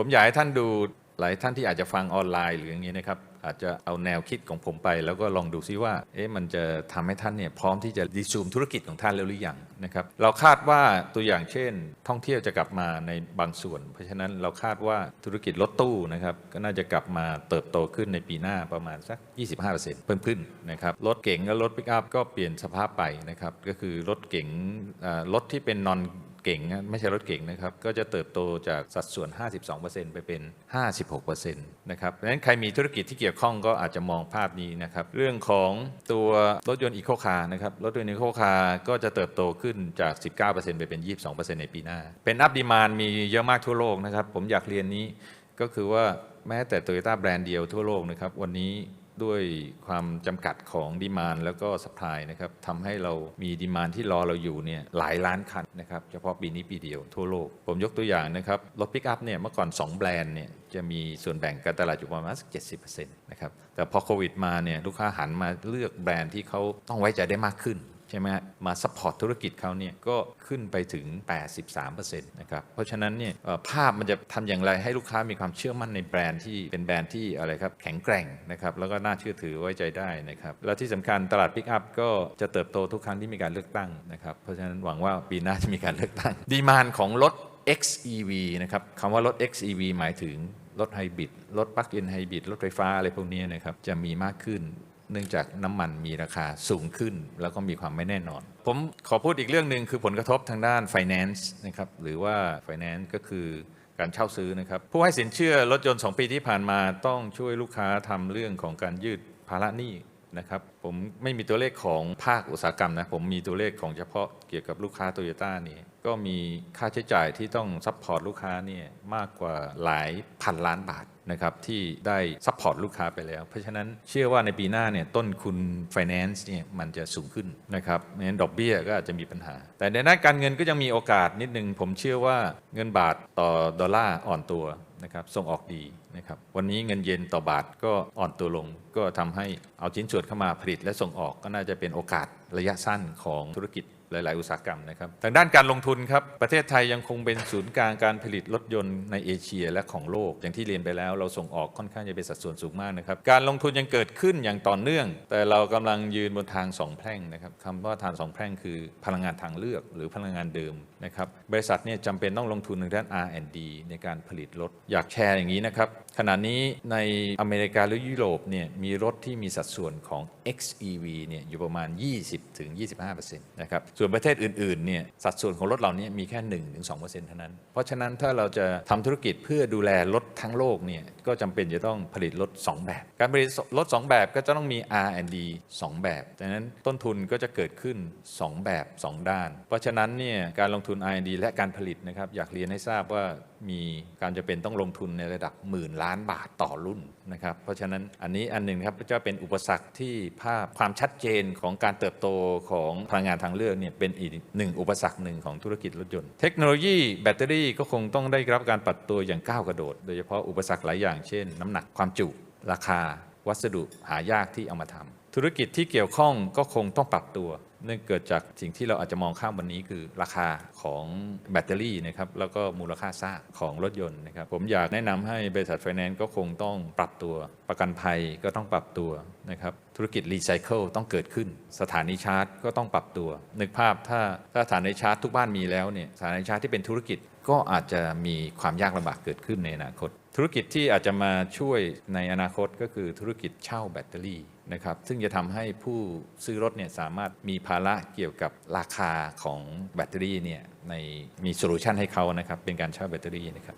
ผมอยากให้ท่านดูหลายท่านที่อาจจะฟังออนไลน์หรืออย่างนี้นะครับ อาจจะเอาแนวคิดของผมไป แล้วก็ลองดูซิว่า เอ๊ะมันจะทำให้ท่านเนี่ยพร้อมที่จะดีซูมธุรกิจของท่านแล้วหรือยังนะครับ เราคาดว่าตัวอย่างเช่น ท่องเที่ยวจะกลับมาในบางส่วน เพราะฉะนั้นเราคาดว่าธุรกิจรถตู้นะครับ ก็น่าจะกลับมาเติบโตขึ้นในปีหน้าประมาณสัก 25%เพิ่มขึ้นนะครับ รถเก๋งและรถปิกอัพก็เปลี่ยนสภาพไปนะครับ ก็คือรถเก๋งรถที่เป็นนอน เก่งไม่ใช่รถเก่งนะครับ ก็จะเติบโตจากสัดส่วน 52%ไปเป็น 56%นะครับเพราะฉะนั้นใครมีธุรกิจที่เกี่ยวข้องก็อาจจะมองภาพนี้นะครับ เรื่องของตัวรถยนต์อีโคคาร์นะครับ รถยนต์อีโคคาร์ก็จะเติบโตขึ้นจาก 19%ไปเป็น 22%ในปีหน้า เป็นอัพดีมานมีเยอะมากทั่วโลกนะครับ ผมอยากเรียนนี้ก็คือว่าแม้แต่โตโยต้าแบรนด์เดียวทั่วโลกนะครับ วันนี้ ด้วยความจำกัดของดีมานแล้วก็สปายนะครับทำให้เรามีดีมานที่รอเราอยู่เนี่ยหลายล้านคันนะครับเฉพาะปีนี้ปีเดียวทั่วโลก ผมยกตัวอย่างนะครับรถปิกอัพเนี่ยเมื่อก่อน 2 แบรนด์เนี่ยจะมีส่วนแบ่งการตลาดอยู่ประมาณสักเจ็นะครับแต่พอโควิดมาเนี่ยลูกค้าหันมาเลือกแบรนด์ที่เขาต้องไว้ใจได้มากขึ้น ใช่ไหมมาซัพพอร์ตธุรกิจเขาเนี่ยก็ขึ้นไปถึง 83%นะครับ เพราะฉะนั้นเนี่ยภาพมันจะทำอย่างไรให้ลูกค้ามีความเชื่อมั่นในแบรนด์ที่เป็นแบรนด์ที่อะไรครับแข็งแกร่งนะครับแล้วก็น่าเชื่อถือไว้ใจได้นะครับ แล้วที่สำคัญตลาดพิกอัพก็จะเติบโตทุกครั้งที่มีการเลือกตั้งนะครับ เพราะฉะนั้นหวังว่าปีหน้าจะมีการเลือกตั้ง ดีมานของรถ XEV นะครับคำว่ารถ XEV หมายถึงรถไฮบริด รถปลั๊กอินไฮบริด รถไฟฟ้าอะไรพวกนี้นะครับ จะมีมากขึ้น เนื่องจากน้ำมันมีราคาสูงขึ้น แล้วก็มีความไม่แน่นอน ผมขอพูดอีกเรื่องหนึ่งคือผลกระทบทางด้าน finance นะครับหรือว่า finance ก็คือการเช่าซื้อนะครับ ผู้ให้สินเชื่อรถยนต์ 2 ปีที่ผ่านมาต้องช่วยลูกค้าทำเรื่องของการยืดภาระหนี้ นะครับผมไม่มีตัวเลขของภาคอุตสาหกรรมนะผมมีตัวเลขของเฉพาะเกี่ยวกับลูกค้าโตโยต้านี่ก็มีค่าใช้จ่ายที่ต้องซัพพอร์ตลูกค้าเนี่ยมากกว่าหลายพันล้านบาทนะครับที่ได้ซัพพอร์ตลูกค้าไปแล้ว เพราะฉะนั้นเชื่อว่าในปีหน้าเนี่ยต้นคุณ Finance เนี่ยมันจะสูงขึ้นนะครับงั้นดอกเบี้ยก็อาจจะมีปัญหา แต่ในด้านการเงินก็ยังมีโอกาสนิดนึงผมเชื่อว่าเงินบาทต่อดอลลาร์อ่อนตัวนะครับส่งออกดี นะครับวันนี้เงินเยนต่อบาทก็อ่อนตัวลง ก็ทำให้เอาชิ้นส่วนเข้ามาผลิตและส่งออกก็น่าจะเป็นโอกาสระยะสั้นของธุรกิจ หลาย ๆ อุตสาหกรรมนะครับทางด้านการลงทุนครับ ประเทศไทยยังคงเป็นศูนย์กลางการผลิตรถยนต์ในเอเชียและของโลก อย่างที่เรียนไปแล้ว เราส่งออกค่อนข้างจะเป็นสัดส่วนสูงมากนะครับ การลงทุนยังเกิดขึ้นอย่างต่อเนื่อง แต่เรากำลังยืนบนทางสองแพร่งนะครับคำว่าทางสองแพร่งคือพลังงานทางเลือก หรือพลังงานเดิมนะครับ บริษัทเนี่ยจำเป็นต้องลงทุนในด้าน R&D ในการผลิตรถ อยากแชร์อย่างนี้นะครับ ขณะนี้ในอเมริกาหรือยุโรปเนี่ยมีรถที่มีสัดส่วนของ XEV เนี่ยอยู่ประมาณ 20-25%นะครับส่วนประเทศอื่นๆเนี่ยสัดส่วนของรถเหล่านี้มีแค่1-2%เท่านั้น เพราะฉะนั้นถ้าเราจะทำธุรกิจเพื่อดูแลรถทั้งโลกเนี่ยก็จำเป็นจะต้องผลิตรถ2 แบบ การผลิตรถ2 แบบก็จะต้องมี R&D 2 แบบดังนั้นต้นทุนก็จะเกิดขึ้น 2 แบบ 2 ด้าน เพราะฉะนั้นเนี่ยการลงทุน R&D และการผลิตนะครับอยากเรียนให้ทราบว่ามีการจะเป็นต้องลงทุนในระดับหมื่นล้านบาทต่อรุ่นนะครับเพราะฉะนั้นอันนี้อันหนึ่งครับจะเป็นอุปสรรคที่ภาพความชัดเจนของการเติบโตของพลังงานทางเลือกเนี่ยเป็นอีกหนึ่งอุปสรรคหนึ่งของธุรกิจรถยนต์ เทคโนโลยีแบตเตอรี่ก็คงต้องได้รับการปรับตัวอย่างก้าวกระโดด โดยเฉพาะอุปสรรคหลายอย่างเช่น น้ำหนักความจุ ราคา วัสดุหายากที่เอามาทำ ธุรกิจที่เกี่ยวข้องก็คงต้องปรับตัว เนื่องเกิดจากสิ่งที่เราอาจจะมองข้ามวันนี้คือราคาของแบตเตอรี่นะครับแล้วก็มูลค่าซากของรถยนต์นะครับผมอยากแนะนำให้บริษัทไฟแนนซ์ก็คงต้องปรับตัว ประกันภัยก็ต้องปรับตัวนะครับธุรกิจรีไซเคิลต้องเกิดขึ้น สถานีชาร์จก็ต้องปรับตัว นึกภาพถ้าถ้าสถานีชาร์จทุกบ้านมีแล้วเนี่ยสถานีชาร์จที่เป็นธุรกิจก็อาจจะมีความยากลำบากเกิดขึ้นในอนาคต ธุรกิจที่อาจจะมาช่วยในอนาคตก็คือธุรกิจเช่าแบตเตอรี่นะครับซึ่งจะทำให้ผู้ซื้อรถเนี่ยสามารถมีภาระเกี่ยวกับราคาของแบตเตอรี่เนี่ยในมีโซลูชันให้เขานะครับเป็นการเช่าแบตเตอรี่นะครับ